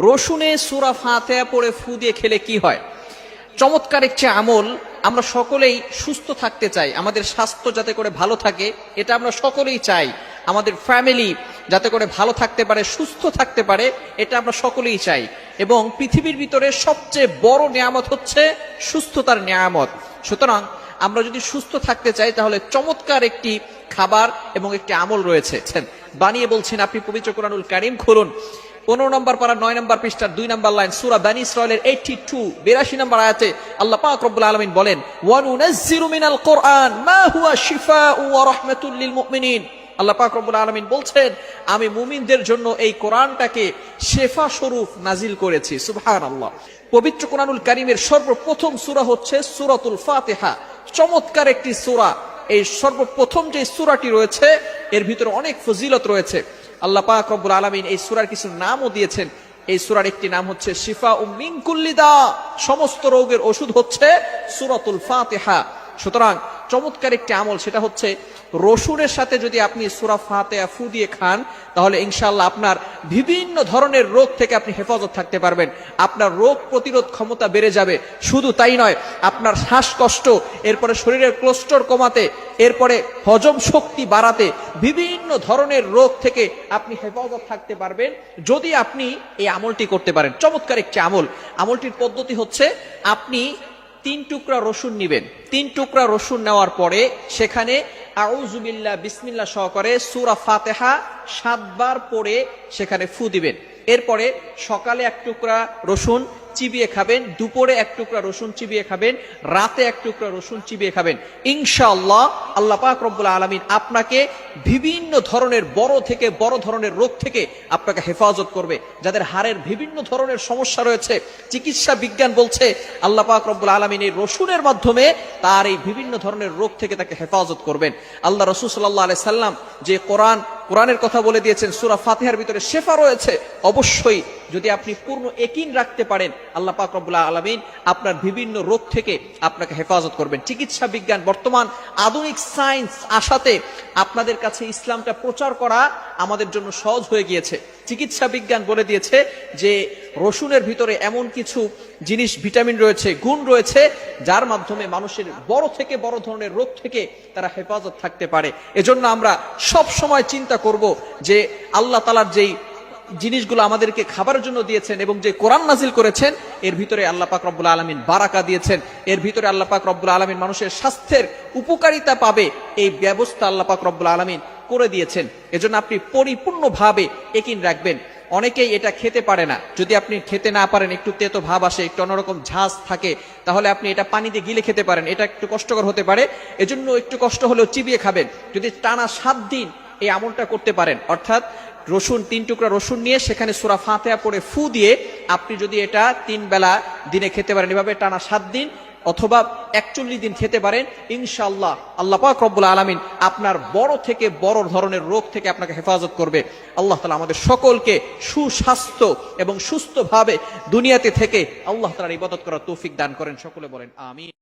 রসুনে সুরা ফাতেয়া পড়ে ফু দিয়ে খেলে কি হয়? চমৎকার একটি আমল, আমরা সকলেই সুস্থ থাকতে চাই, আমাদের স্বাস্থ্য যাতে করে ভালো থাকে, এটা আমরা সকলেই চাই, আমাদের ফ্যামিলি যাতে করে ভালো থাকতে পারে, সুস্থ থাকতে পারে, এটা আমরা সকলেই চাই। এবং পৃথিবীর ভিতরে সবচেয়ে বড় নিয়ামত হচ্ছে সুস্থতার নিয়ামত। সুতরাং আমরা যদি সুস্থ থাকতে চাই, তাহলে চমৎকার একটি খাবার এবং একটি আমল রয়েছে। বানিয়ে বলছেন আপনি পবিত্র কোরআনুল কারিম, খুলুন। পনেরো নম্বর পারা নয় নম্বর পৃষ্ঠার দুই নম্বর লাইন সুরা বানি ইসরায়েলের এইটি টু বিরাশি নম্বর আয়াতে আল্লাহ পাক রব্বুল আলমিন বলেন ওয়ানুনাজ্জিলু মিনাল কোরআন, মা হুয়া শিফাউ ওয়া রাহমাতুল লিল মুমিনিন। আল্লাহ পাক রব্বুল আলমিন বলছেন, আমি মুমিনদের জন্য এই কোরআনটাকে শেফা স্বরূপ নাজিল করেছি। সুবহান আল্লাহ পবিত্র কোরআনুল কারিমের সর্বপ্রথম সূরা হচ্ছে সূরাতুল ফাতিহা। চমৎকার একটি সূরা। এই সর্বপ্রথম যে সূরাটি রয়েছে, এর ভিতরে অনেক ফজিলত রয়েছে। আল্লাহ পাক রব্বুল আলামিন এই সুরার কিছু নামও দিয়েছেন। এই সুরার একটি নাম হচ্ছে শিফা ও মিঙ্কুল্লিদা সমস্ত রোগের ওষুধ হচ্ছে সূরাতুল ফাতেহা। সুতরাং চমৎকার একটি আমল, সেটা হচ্ছে রসুনের সাথে যদি আপনি সুরা ফাতেহা ফু দিয়ে খান, তাহলে ইনশাল্লাহ আপনার বিভিন্ন ধরনের রোগ থেকে আপনি হেফাজত থাকতে পারবেন। আপনার রোগ প্রতিরোধ ক্ষমতা বেড়ে যাবে। শুধু তাই নয়, আপনার শ্বাসকষ্ট, এরপরে শরীরের ক্লোস্টর কমাতে, এরপরে হজম শক্তি বাড়াতে, বিভিন্ন ধরনের রোগ থেকে আপনি হেফাজত থাকতে পারবেন যদি আপনি এই আমলটি করতে পারেন। চমৎকার একটি আমল। আমলটির পদ্ধতি হচ্ছে আপনি তিন টুকরা রসুন নিবেন। তিন টুকরা রসুন নেওয়ার পরে সেখানে আউজুবিল্লা বিসমিল্লা সহকারে সুরা ফাতেহা সাতবার পরে সেখানে ফু দিবেন। এরপরে সকালে এক টুকরা রসুন চিবিয়ে খাবেন, দুপুরে এক টুকরা রসুন চিবিয়ে খাবেন, রাতে এক টুকরা রসুন চিবিয়ে খাবেন। ইনশাআল্লাহ আল্লাহ পাক রব্বুল আলমিন আপনাকে বিভিন্ন ধরনের বড় থেকে বড় ধরনের রোগ থেকে আপনাকে হেফাজত করবে। যাদের হাড়ের বিভিন্ন ধরনের সমস্যা রয়েছে, চিকিৎসা বিজ্ঞান বলছে, আল্লাহ পাক রব্বুল আলমিন এই রসুনের মাধ্যমে তার এই বিভিন্ন ধরনের রোগ থেকে তাকে হেফাজত করবেন। আল্লাহ রসুল সাল্লাহ আলাই সাল্লাম যে কোরআন কোরআনের কথা বলে দিয়েছেন, সুরা ফাতেহার ভিতরে শেফা রয়েছে। অবশ্যই যদি আপনি পূর্ণ একিন রাখতে পারেন, আল্লাহ পাক রব্বুল্লাহ আলমিন আপনার বিভিন্ন রোগ থেকে আপনাকে হেফাজত করবেন। চিকিৎসা বিজ্ঞান, বর্তমান আধুনিক সায়েন্স আসাতে আপনাদের কাছে ইসলামটা প্রচার করা আমাদের জন্য সহজ হয়ে গিয়েছে। চিকিৎসা বিজ্ঞান বলে দিয়েছে যে রসুনের ভিতরে এমন কিছু জিনিস, ভিটামিন রয়েছে, গুণ রয়েছে, যার মাধ্যমে মানুষের বড় থেকে বড় ধরনের রোগ থেকে তারা হেফাজত থাকতে পারে। এজন্য আমরা সব সময় চিন্তা করব যে আল্লাহ তালার যেই জিনিসগুলো আমাদেরকে খাবারের জন্য দিয়েছেন এবং যে কোরআন নাজিল করেছেন, এর ভিতরে আল্লাহ পাক রব্বুল আলমিন বারাকা দিয়েছেন। এর ভিতরে আল্লাহ পাক রব্বুল আলমিন মানুষের স্বাস্থ্যের উপকারিতা পাবে, এই ব্যবস্থা আল্লাহ পাক রব্বুল আলমিন করে দিয়েছেন। এজন্য আপনি পরিপূর্ণভাবে একিন রাখবেন। অনেকেই এটা খেতে পারে না। যদি আপনি খেতে না পারেন, একটু তেতো ভাব আসে, একটু অন্যরকম ঝাঁজ থাকে, তাহলে আপনি এটা পানিতে গিলে খেতে পারেন। এটা একটু কষ্টকর হতে পারে। এজন্য একটু কষ্ট হলেও চিবিয়ে খাবেন। যদি টানা সাত দিন এই আমলটা করতে পারেন, অর্থাৎ রসুন, তিন টুকরা রসুন নিয়ে সেখানে সুরা ফাতেয়া পড়ে ফু দিয়ে আপনি যদি এটা তিন বেলা দিনে খেতে পারেন, এভাবে টানা সাত দিন অথবা একচল্লিশ দিন খেতে পারেন ইনশাল্লাহ আল্লাহ পাক রব্বুল আলমিন আপনার বড় থেকে বড় ধরনের রোগ থেকে আপনাকে হেফাজত করবে। আল্লাহ তালা আমাদের সকলকে সুস্বাস্থ্য এবং সুস্থভাবে দুনিয়াতে থেকে আল্লাহ তালার ইবাদত করার তৌফিক দান করেন। সকলে বলেন আমি